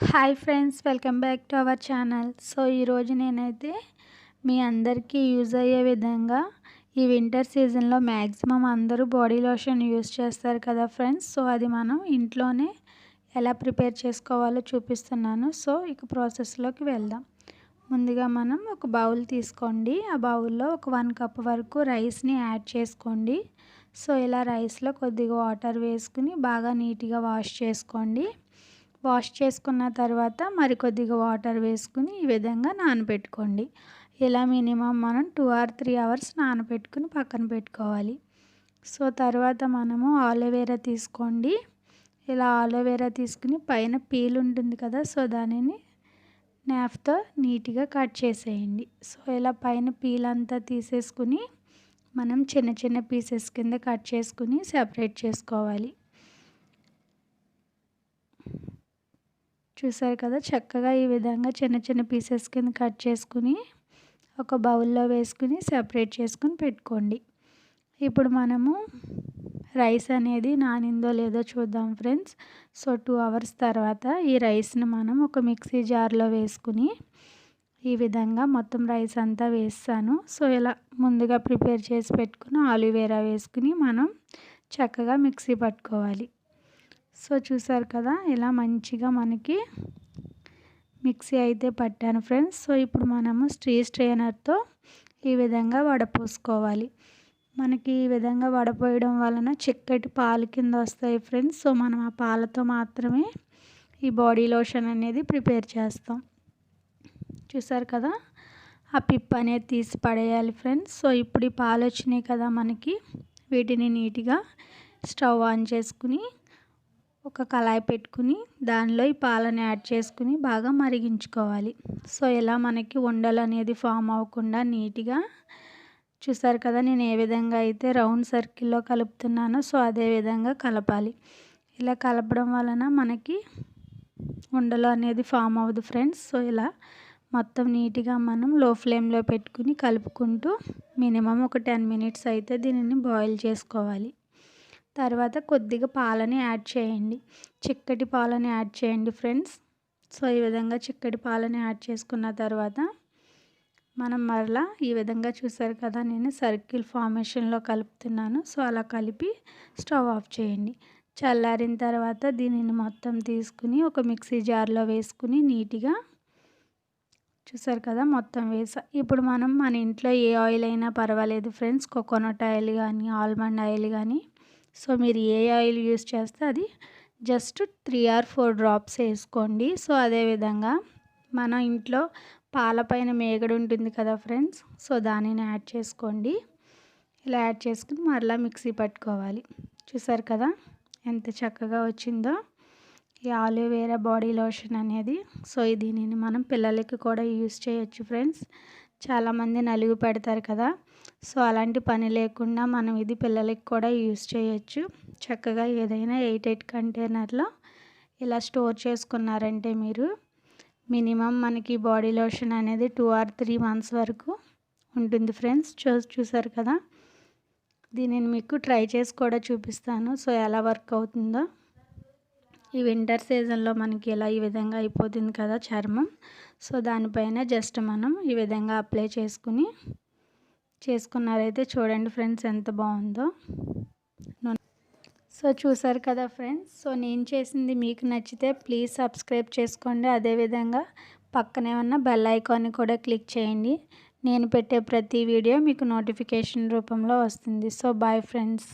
Hi friends welcome back to our channel. So ఈరోజు నేనైతే మీ అందరికీ యూజ్ అయ్యే విధంగా ఈ వింటర్ సీజన్లో మ్యాక్సిమం అందరూ బాడీ లోషన్ యూజ్ చేస్తారు కదా ఫ్రెండ్స్. సో అది మనం ఇంట్లోనే ఎలా ప్రిపేర్ చేసుకోవాలో చూపిస్తున్నాను. సో ఇక ప్రాసెస్లోకి వెళ్దాం. ముందుగా మనం ఒక బౌల్ తీసుకోండి. ఆ బౌల్లో ఒక వన్ కప్ వరకు రైస్ని యాడ్ చేసుకోండి. సో ఇలా రైస్లో కొద్దిగా వాటర్ వేసుకుని బాగా నీట్గా వాష్ చేసుకోండి. వాష్ చేసుకున్న తర్వాత మరి కొద్దిగా వాటర్ వేసుకుని ఈ విధంగా నానబెట్టుకోండి. ఇలా మినిమం మనం టూ ఆర్ త్రీ అవర్స్ నానబెట్టుకుని పక్కన పెట్టుకోవాలి. సో తర్వాత మనము ఆలోవేరా తీసుకోండి. ఇలా ఆలోవేరా తీసుకుని పైన పీల్ ఉంటుంది కదా సో దానిని నాఫ్తో నీట్గా కట్ చేసేయండి. సో ఇలా పైన పీల్ అంతా తీసేసుకుని మనం చిన్న చిన్న పీసెస్ కింద కట్ చేసుకుని సెపరేట్ చేసుకోవాలి. చూసారు కదా చక్కగా ఈ విధంగా చిన్న చిన్న పీసెస్ కింద కట్ చేసుకుని ఒక బౌల్లో వేసుకుని సెపరేట్ చేసుకుని పెట్టుకోండి. ఇప్పుడు మనము రైస్ అనేది నానిందో లేదో చూద్దాం ఫ్రెండ్స్. సో టూ అవర్స్ తర్వాత ఈ రైస్ని మనం ఒక మిక్సీ జార్లో వేసుకుని ఈ విధంగా మొత్తం రైస్ అంతా వేస్తాను. సో ఇలా ముందుగా ప్రిపేర్ చేసి పెట్టుకుని ఆలివేరా వేసుకుని మనం చక్కగా మిక్సీ పట్టుకోవాలి. సో చూసారు కదా ఇలా మంచిగా మనకి మిక్సీ అయితే పట్టాను ఫ్రెండ్స్. సో ఇప్పుడు మనము స్ట్రీ స్ట్రైనర్తో ఈ విధంగా వడపోసుకోవాలి. మనకి ఈ విధంగా వడపోయడం వలన చిక్కటి పాలు కింద వస్తాయి ఫ్రెండ్స్. సో మనం ఆ పాలతో మాత్రమే ఈ బాడీ లోషన్ అనేది ప్రిపేర్ చేస్తాం. చూసారు కదా ఆ పిప్ అనేది తీసి పడేయాలి ఫ్రెండ్స్. సో ఇప్పుడు ఈ పాలు వచ్చినాయి కదా మనకి. వీటిని నీట్గా స్టవ్ ఆన్ చేసుకుని ఒక కళాయి పెట్టుకుని దానిలో ఈ పాలను యాడ్ చేసుకుని బాగా మరిగించుకోవాలి. సో ఇలా మనకి ఉండలు అనేది ఫామ్ అవ్వకుండా నీట్గా చూసారు కదా నేను ఏ విధంగా అయితే రౌండ్ సర్కిల్లో కలుపుతున్నానో సో అదే విధంగా కలపాలి. ఇలా కలపడం వలన మనకి ఉండలు అనేది ఫామ్ అవ్వదు ఫ్రెండ్స్. సో ఇలా మొత్తం నీట్గా మనం లో ఫ్లేమ్లో పెట్టుకుని కలుపుకుంటూ మినిమం ఒక టెన్ మినిట్స్ అయితే దీనిని బాయిల్ చేసుకోవాలి. తర్వాత కొద్దిగా పాలని యాడ్ చేయండి. చిక్కటి పాలని యాడ్ చేయండి ఫ్రెండ్స్. సో ఈ విధంగా చిక్కటి పాలని యాడ్ చేసుకున్న తర్వాత మనం మరలా ఈ విధంగా చూసారు కదా నేను సర్కిల్ ఫార్మేషన్లో కలుపుతున్నాను. సో అలా కలిపి స్టవ్ ఆఫ్ చేయండి. చల్లారిన తర్వాత దీనిని మొత్తం తీసుకుని ఒక మిక్సీ జార్లో వేసుకుని నీట్గా చూసారు కదా మొత్తం వేసా. ఇప్పుడు మనం మన ఇంట్లో ఏ ఆయిల్ అయినా పర్వాలేదు ఫ్రెండ్స్. కోకోనట్ ఆయిల్ కానీ ఆల్మండ్ ఆయిల్ కానీ సో మీరు ఏ ఆయిల్ యూస్ చేస్తే అది just three or four drops వేసుకోండి. సో అదేవిధంగా మన ఇంట్లో పాలపైన మేగడు ఉంటుంది కదా ఫ్రెండ్స్ సో దానిని యాడ్ చేసుకోండి. ఇలా యాడ్ చేసుకుని మరలా మిక్సీ పట్టుకోవాలి. చూసారు కదా ఎంత చక్కగా వచ్చిందో ఈ ఆలోవేరా బాడీ లోషన్ అనేది. సో దీనిని మనం పిల్లలకి కూడా యూస్ చేయొచ్చు ఫ్రెండ్స్. చాలామంది నలుగు పెడతారు కదా. సో అలాంటి పని లేకుండా మనం ఇది పిల్లలకి కూడా యూస్ చేయొచ్చు. చక్కగా ఏదైనా ఎయిట్ ఎయిట్ కంటైనర్లో ఇలా స్టోర్ చేసుకున్నారంటే మీరు మినిమం మనకి బాడీ లోషన్ అనేది టూ ఆర్ త్రీ మంత్స్ వరకు ఉంటుంది ఫ్రెండ్స్. చూ చూసారు కదా. దీనిని మీకు ట్రై చేసి కూడా చూపిస్తాను. సో ఎలా వర్క్ అవుతుందో. ఈ వింటర్ సీజన్లో మనకి ఇలా ఈ విధంగా అయిపోతుంది కదా చర్మం. సో దానిపైన జస్ట్ మనం ఈ విధంగా అప్లై చేసుకుని చేసుకున్నారైతే చూడండి ఫ్రెండ్స్ ఎంత బాగుందో. సో చూసారు కదా ఫ్రెండ్స్ సో నేను చేసింది మీకు నచ్చితే ప్లీజ్ సబ్స్క్రైబ్ చేసుకోండి. అదేవిధంగా పక్కనే ఉన్న బెల్ ఐకాన్ని కూడా క్లిక్ చేయండి. నేను పెట్టే ప్రతి వీడియో మీకు నోటిఫికేషన్ రూపంలో వస్తుంది. So bye friends